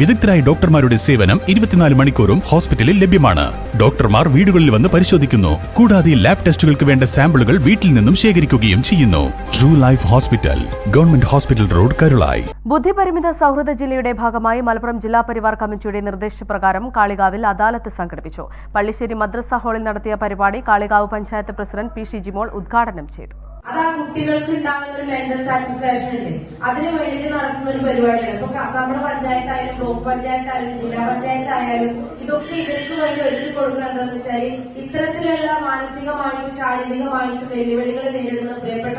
വിദഗ്ധരായ ഡോക്ടർമാരുടെ സേവനം ഇരുപത്തിനാല് മണിക്കൂറും ഹോസ്പിറ്റലിൽ ലഭ്യമാണ്. ഡോക്ടർമാർ വീടുകളിൽ വന്ന് പരിശോധിക്കുന്നു. കൂടാതെ ലാബ് ടെസ്റ്റുകൾക്ക് വേണ്ട സാമ്പിളുകൾ വീട്ടിൽ നിന്നും ശേഖരിക്കുകയും ചെയ്യുന്നു. True life hospital government hospital road Karulayi ബുദ്ധിപരിമിത സൗഹൃദ ജില്ലയുടെ ഭാഗമായി മലപ്പുറം ജില്ലാ പരിവാർ കമ്മിറ്റിയുടെ നിർദ്ദേശപ്രകാരം കാളികാവിൽ അദാലത്ത് സംഘടിപ്പിച്ചു. പള്ളിശ്ശേരി മദ്രസ ഹാളിൽ നടത്തിയ പരിപാടി കാളികാവ് പഞ്ചായത്ത് പ്രസിഡന്റ് പി. ഷിജിമോൾ ഉദ്ഘാടനം ചെയ്തു. അത് ആ കുട്ടികൾക്ക് ഉണ്ടാകുന്ന ഒരു മെന്റൽ സാറ്റിസ്ഫാക്ഷൻ അല്ലേ അതിനു വേണ്ടിയിട്ട് നടത്തുന്ന ഒരു പരിപാടിയാണ്. ഇപ്പൊ നമ്മുടെ നമ്മുടെ പഞ്ചായത്തായാലും ബ്ലോക്ക് പഞ്ചായത്തായാലും ജില്ലാ പഞ്ചായത്തായാലും ഇതൊക്കെ ഇവർക്ക് വേണ്ടി ഒരുക്കി കൊടുക്കുന്നത് എന്താണെന്ന് വെച്ചാൽ ഇത്തരത്തിലുള്ള മാനസികമായിട്ടും ശാരീരികമായിട്ടും വെല്ലുവിളികൾ നേരിടുന്ന പ്രിയപ്പെട്ട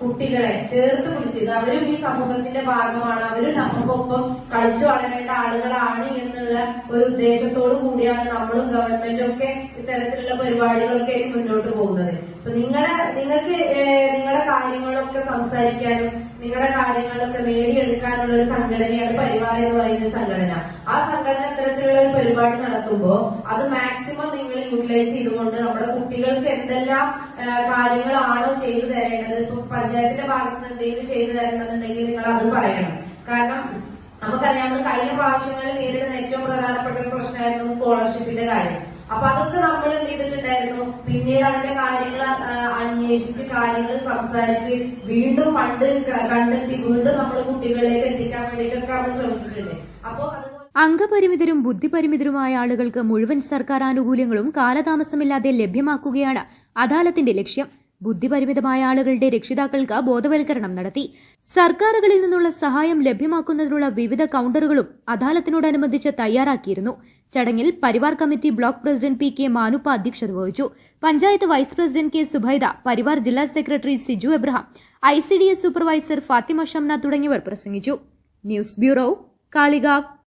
കുട്ടികളെ ചേർത്ത് പിടിച്ചത്. അവരും ഈ സമൂഹത്തിന്റെ ഭാഗമാണ്. അവരും നമുക്കൊപ്പം കളിച്ചു വളരേണ്ട ആളുകളാണ് എന്നുള്ള ഒരു ഉദ്ദേശത്തോടു കൂടിയാണ് നമ്മളും ഗവൺമെന്റും ഒക്കെ ഇത്തരത്തിലുള്ള പരിപാടികളൊക്കെ മുന്നോട്ട് പോകുന്നത്. അപ്പൊ നിങ്ങളെ നിങ്ങൾക്ക് നിങ്ങളുടെ കാര്യങ്ങളൊക്കെ സംസാരിക്കാനും നിങ്ങളുടെ കാര്യങ്ങളൊക്കെ നേടിയെടുക്കാനുള്ള ഒരു സംഘടനയാണ് പരിവാർ എന്ന് പറയുന്ന സംഘടന. ആ സംഘടന ഇത്തരത്തിലുള്ള ഒരു പരിപാടി നടത്തുമ്പോൾ അത് മാക്സിമം നിങ്ങൾ യൂട്ടിലൈസ് ചെയ്തുകൊണ്ട് നമ്മുടെ കുട്ടികൾക്ക് എന്തെല്ലാം കാര്യങ്ങളാണോ ചെയ്തു തരേണ്ടത്? ഇപ്പൊ പഞ്ചായത്തിന്റെ ഭാഗത്ത് നിന്ന് എന്തെങ്കിലും ചെയ്തു തരണമെന്നുണ്ടെങ്കിൽ നിങ്ങൾ അത് പറയണം. കാരണം നമുക്കറിയാം കഴിഞ്ഞ പ്രാവശ്യങ്ങളിൽ നേരിടുന്ന ഏറ്റവും പ്രധാനപ്പെട്ട ഒരു പ്രശ്നമായിരുന്നു സ്കോളർഷിപ്പിന്റെ കാര്യം. അപ്പൊ അതൊക്കെ നമ്മൾ എന്ത് ചെയ്തിട്ടുണ്ടായിരുന്നു? പിന്നീട് അതിന്റെ കാര്യങ്ങൾ അന്വേഷിച്ച് കാര്യങ്ങൾ സംസാരിച്ച് വീണ്ടും ഫണ്ട് കണ്ടെത്തി വീണ്ടും നമ്മൾ കുട്ടികളിലേക്ക് എത്തിക്കാൻ വേണ്ടിയിട്ടൊക്കെ അവർ ശ്രമിച്ചിട്ടുണ്ട്. അപ്പോ അതുപോലെ അംഗപരിമിതരും ബുദ്ധിപരിമിതരുമായ ആളുകൾക്ക് മുഴുവൻ സർക്കാർ ആനുകൂല്യങ്ങളും കാലതാമസമില്ലാതെ ലഭ്യമാക്കുകയാണ് അദാലത്തിന്റെ ലക്ഷ്യം. ബുദ്ധിപരിമിതമായ ആളുകളുടെ രക്ഷിതാക്കൾക്ക് ബോധവൽക്കരണം നടത്തി. സർക്കാരുകളിൽ നിന്നുള്ള സഹായം ലഭ്യമാക്കുന്നതിനുള്ള വിവിധ കൌണ്ടറുകളും അദാലത്തിനോടനുബന്ധിച്ച് തയ്യാറാക്കിയിരുന്നു. ചടങ്ങിൽ Parivar committee block president P K Manuppa അധ്യക്ഷത വഹിച്ചു. Panchayat vice president K Subaida Parivar ജില്ലാ secretary Siju Abraham I supervisor Fathima Shamna തുടങ്ങിയവർ പ്രസംഗിച്ചു. News bureau Kalikavu.